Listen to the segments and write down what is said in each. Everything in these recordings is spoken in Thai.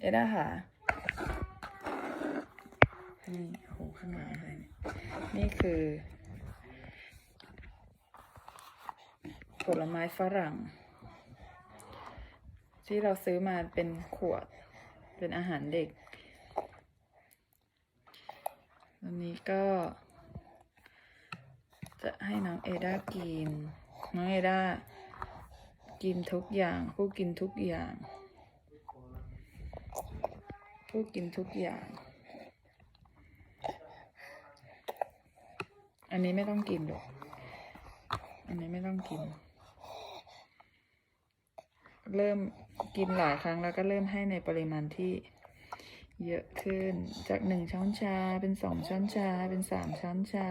เอด้าค่ะนี่โหข้างหลังเนี่ยนี่คือ ผลไม้ฝรั่ง ที่เราซื้อมาเป็นขวด เป็นอาหารเด็กวันนี้ก็ จะให้น้องเอด้ากิน น้องเอด้ากินทุกอย่าง ผู้กินทุกอย่าง ผู้กินทุกอย่าง อันนี้ไม่ต้องกินหรอก อันนี้ไม่ต้องกิน เริ่มกินหลายครั้งแล้วก็เริ่มให้ในปริมาณที่เยอะขึ้น จากหนึ่งช้อนชาเป็นสองช้อนชาเป็นสามช้อนชา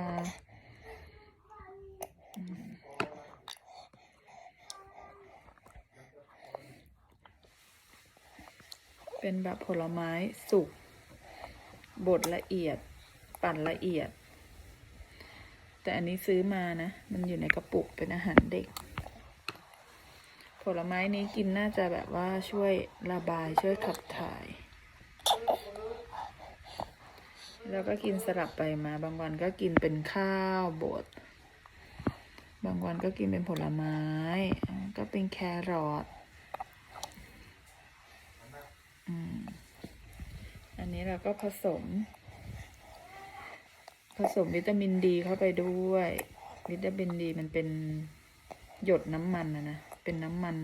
เป็นแบบผลไม้สุกบดละเอียด ปั่นละเอียด แต่อันนี้ซื้อมานะ มันอยู่ในกระปุกเป็นอาหารเด็ก ผลไม้นี้กินน่าจะแบบว่าช่วยระบายช่วยขับถ่าย แล้วก็กินสลับไปมา บางวันก็กินเป็นข้าวบด บางวันก็กินเป็นผลไม้ ก็เป็นแครอท อันนี้เราก็ผสม ผสมวิตามินดีเข้าไปด้วย วิตามินดีมันเป็นหยดน้ำมันนะนะ เป็นน้ำมัน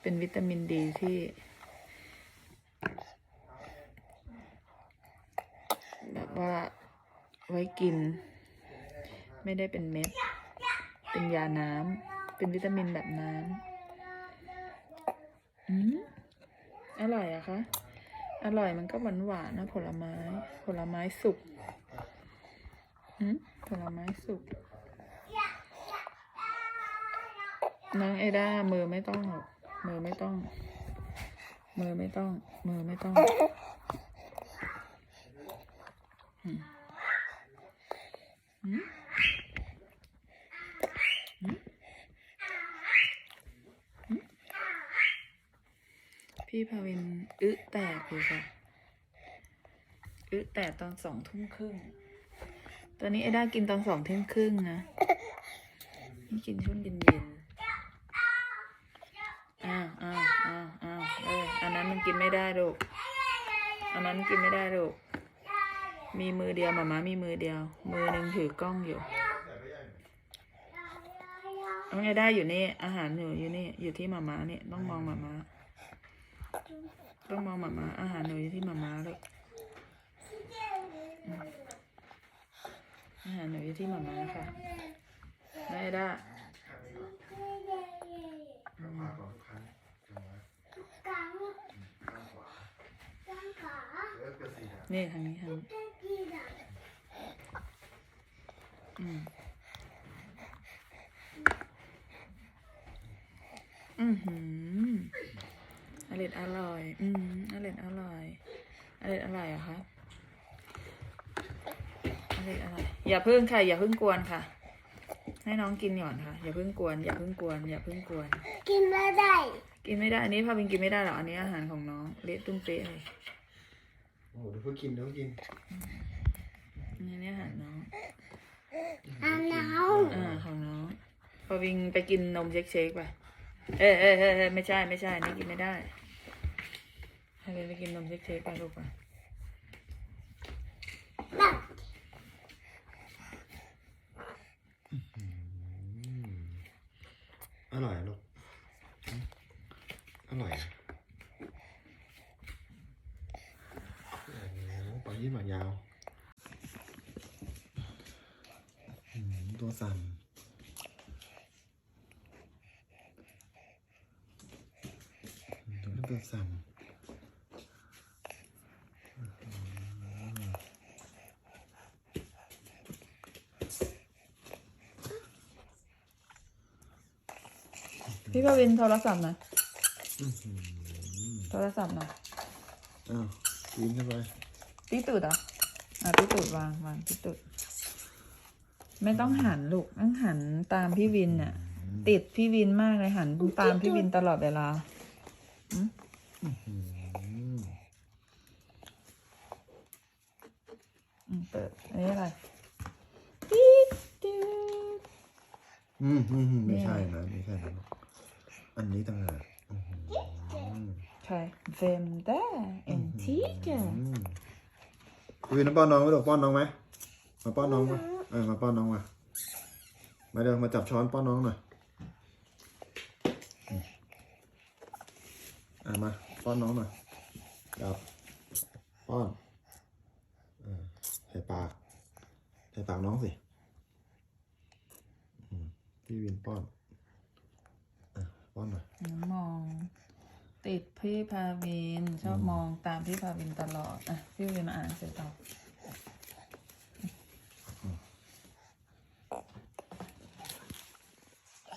เป็นวิตามินดีที่แบบว่าไว้กิน ไม่ได้เป็นเม็ด เป็นยาน้ำเป็นวิตามินแบบน้ำอืม อร่อยอะคะ อร่อยมันก็หวานหวานๆนะผลไม้ ผลไม้สุกอืมผลไม้สุกน้องเอด้ามือไม่ต้องหรอกมือไม่ต้อง มือไม่ต้อง มือไม่ต้องอืมอืมอืมอืม พี่พาวินอึแตกเลยค่ะอึแตกตอนสองทุ่มครึ่ง ตอนนี้เอด้ากินตอนสองที่ยงครึ่งนะนี่กินช่วงเย็นๆอ้าวอ้าวอ้าวอ้าวเอออันนั้นมันกินไม่ได้ลูก อันนั้นกินไม่ได้ลูก มีมือเดียวหมาม้ามีมือเดียว มือหนึ่งถือกล้องอยู่น้องไอได้อยู่นี่ อาหารหนูอยู่นี่ อยู่ที่หมาม้าเนี่ยต้องมองหมาม้า ต้องมองหมาม้าอาหารหนูอยู่ที่หมาม้าลูกอืมอาหารหนูอยู่ที่หมาม้าค่ะน้องไอด้าขาขวาก่อนข้างข้างไว้ข้างขวาแล้วก็สี่ขานี่ทางนี้ทางนี้อืมอือหื ออร่อยอร่อย อืมอร่อยอร่อยอร่อยอร่อยเหรอะคะอร่อยอร่อยอย่าเพิ่งค่ะ อย่าเพิ่งกวนค่ะ ให้น้องกินก่อนค่ะ อย่าเพิ่งกวน อย่าเพิ่งกวน อย่าเพิ่งกวน กินไม่ได้ กินไม่ได้ อันนี้พาวินกินไม่ได้หรอกอันนี้อาหารของน้อง เละตุ้มเป๊ะเลยโอ้โหเดี๋ยวเพิ่งกินเดี๋ยวเพิ่งกินอันนี้อาหารน้องอันน้าอ่าของน้องพอวิงไปกินนมเชคเชคๆไปเอ้ยเอ้ยเอ้ยเอ้ยไม่ใช่ไม่ใช่นี่กินไม่ได้ ให้วิงไปกินนมเชคเชคๆไปลูกไปแบบอร่อยลูก อร่อยอะโอ้โหปายี่หมากยาว ตัวสั่นตัวนั้นตัวสั่นอื้อหือ พี่พวินโทรศัพท์หน่อยอื้อหือโทรศัพท์หน่อยอ้าวกินเข้าไปพี่ตูดเหรออะพี่ตูดวางวางพี่ตูดไม่ต้องหันลูกต้องหันตามพี่วินน่ะ ติดพี่วินมากเลยหันตามพี่วินตลอดเวลาอื้อหือมอืมเปิดอันนี้อะไรติ๊ดติ๊ดอืมอืมอืมไม่ใช่นะไม่ใช่นะ อันนี้ต่างหากอื้อหือใครเฟมด้าเอ็นทีจ้ะอืมวินน้ำป้อนน้องไหมลูกป้อนน้องไหมมาป้อนน้องมาเออมาป้อนน้องมามาเดี๋ยวมาจับช้อนป้อนน้องหน่อยอืมอะมาป้อนน้องหน่อยจับป้อนเออใส่ปากใส่ปากน้องสิอืมพี่วินป้อนอะ ป้อนหน่อยน้องมอง ติดพี่พาวินชอบมองตามพี่พาวินตลอด อะ พี่วินมาอ่านหนังสือต่อ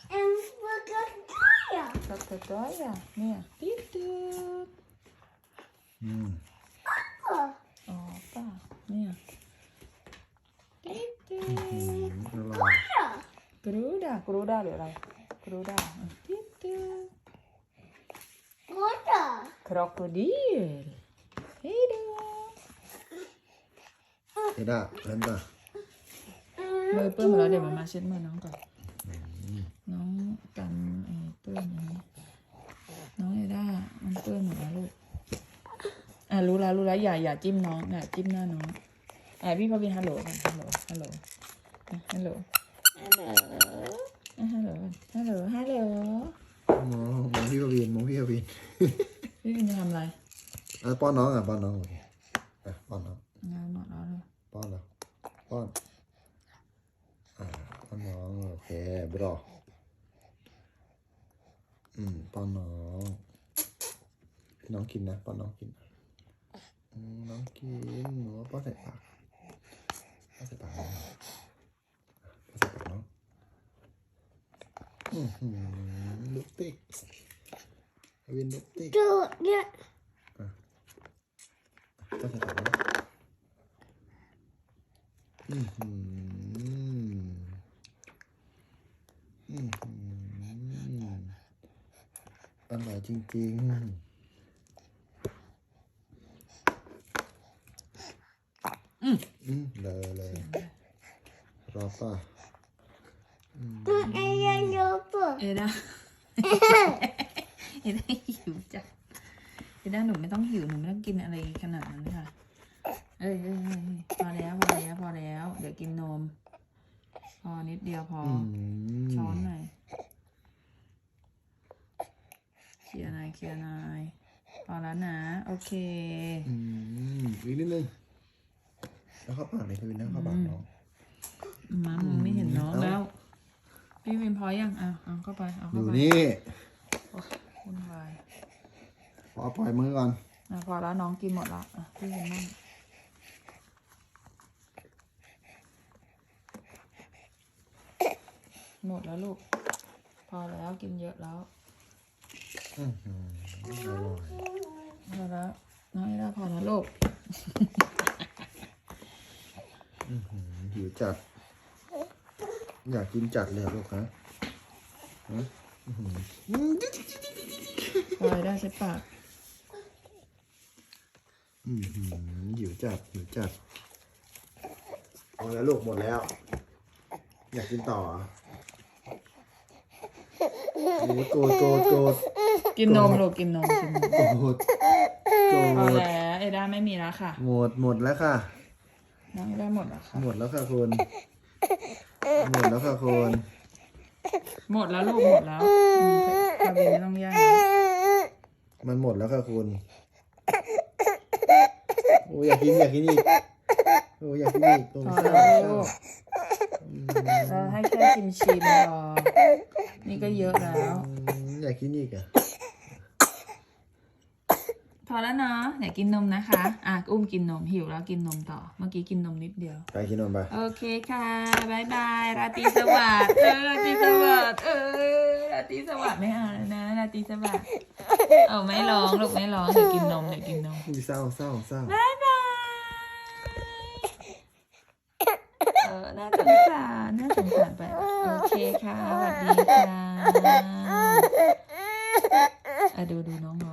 เอ็มเบอร์เกอร์ได้อะก็ตัวตัวอะเนี่ยติ๊ดติ๊ดอืมเอออ๋อป่ะเนี่ยติ๊ดติ๊อืดมอร่อยกรูดากรูดาหรืออะไรกรูดาอะติ๊ดติ๊ด กูจะ Krokodil. Hej då. เอด้าเล่นป่ะมือเปื้อนหมดแล้วเดี๋ยวมามาเช็ดมือน้องก่อน น้องกันไอ้เปื้อนอย่างนี้น้องเอด้ามันเปื้อนหมดแล้วลูก อะรู้แล้วรู้แล้วอย่าอย่าจิ้มน้องอย่าจิ้มหน้าน้อง อะพี่พอวินฮัลโหลกันฮัลโหลฮัลโหลอะฮัลโหลอะฮัลโหลฮัลโหลฮัลโหล มองมองพี่กวินมองพี่กวิน พี่วินจะทำอะไรอะป้อนน้องอะป้อนน้องโอเคอะป้อนน้องงานหมดแล้วเลยป้อนแล้วป้อนอ่าป้อนน้องโอเคบรออืมป้อนน้องให้น้องกินนะป้อนน้องกินอืมน้องกินหนูว่าป้อนใส่ปากป้อนใส่ปากน้องอะป้อนใส่ปากน้องอือหือลูกติ๊ก วินลูกติ๊กดูเนี่ยก็ใส่ถังนะอืมหืมอื มหืมอร่อยจริงๆอืมเลยเลยรอป่ะอืมตัวเองดูปุ๊บเอด้าเอด้าหิวจ้ะเอด้าหนูไม่ต้องหิวหนูไม่ต้องกินอะไรขนาดนั้นค่ะ เอ้ยเอ้ยเอ้ยพอแล้วพอแล้วพอแล้ว เดี๋ยวกินนม พอนิดเดียวพออือมช้อนหน่อยเคลียร์หน่อยเคลียร์หน่อยพอแล้วนะ โอเค อืมอีกนิดนึงแล้วเข้าปากเลยคือนะเข้าปากน้อง มามึงไม่เห็นน้องเอ้าแล้ว พี่วินพอยังอะเอาเข้าไปเอาอเข้ายู่ไปนี่ วุ่นวายขอปล่อยมือก่อนอะพอแล้วน้องกินหมดละอะพี่วินนั่งหมดแล้วลูก พอแล้วกินเยอะแล้วอื้อหืออร่อยพอแล้วน้องเอด้าพอแล้วลูกอื้อหือหิวจัด อยากกินจัดเลยเหรอลูกฮะฮะ อื้อหือพอได้ใช่ปากอื้อหือหิวจัดหิวจัดพอแล้วลูกหมดแล้ว อยากกินต่อเหรอโอ้โหโกรธโกรธโกรธกินนมลูกกินนมกินนมโกรธโกรพอธแล้วเอด้าไม่มีแล้วค่ะ หมดหมดแล้วค่ะ น้องเอด้าหมดแล้วค่ะ หมดแล้วค่ะคุณ หมดแล้วค่ะคุณ หมดแล้วลูกหมดแล้วอืมพาวินไม่ต้องแย่งแล้วมันหมดแล้วค่ะคุณโอ้ยอยากกินอยากกินอีกโอ้ยอยากกินอีกโอ้พยอเศร้าแล้วเศร้าลูกอืมเราให้แค่ชิมชิมๆพอนี่ก็เยอะแล้ว อืมอยากกินอีกอะ พอแล้วเนาะเดี๋ยวกินนมนะคะ อะอุ้มกินนมหิวแล้วกินนมต่อ เมื่อกี้กินนมนิดเดียว ไปกินนมไป โอเคค่ะบายบายราตรีสวัสดิ์เออราตรีสวัสดิ์เออราตรีสวัสดิ์ไม่เอาแล้วนะราตรีสวัสดิ์เอาไม่ร้องลูกไม่ร้องเดี๋ยวกินนมเดี๋ยวกินนมอุ้ยเศร้าเศร้าเศร้าบายบายเออน่าสงสารน่าสงสารไปโอเคค่ะสวัสดีค่ะอะดูดูน้องๆ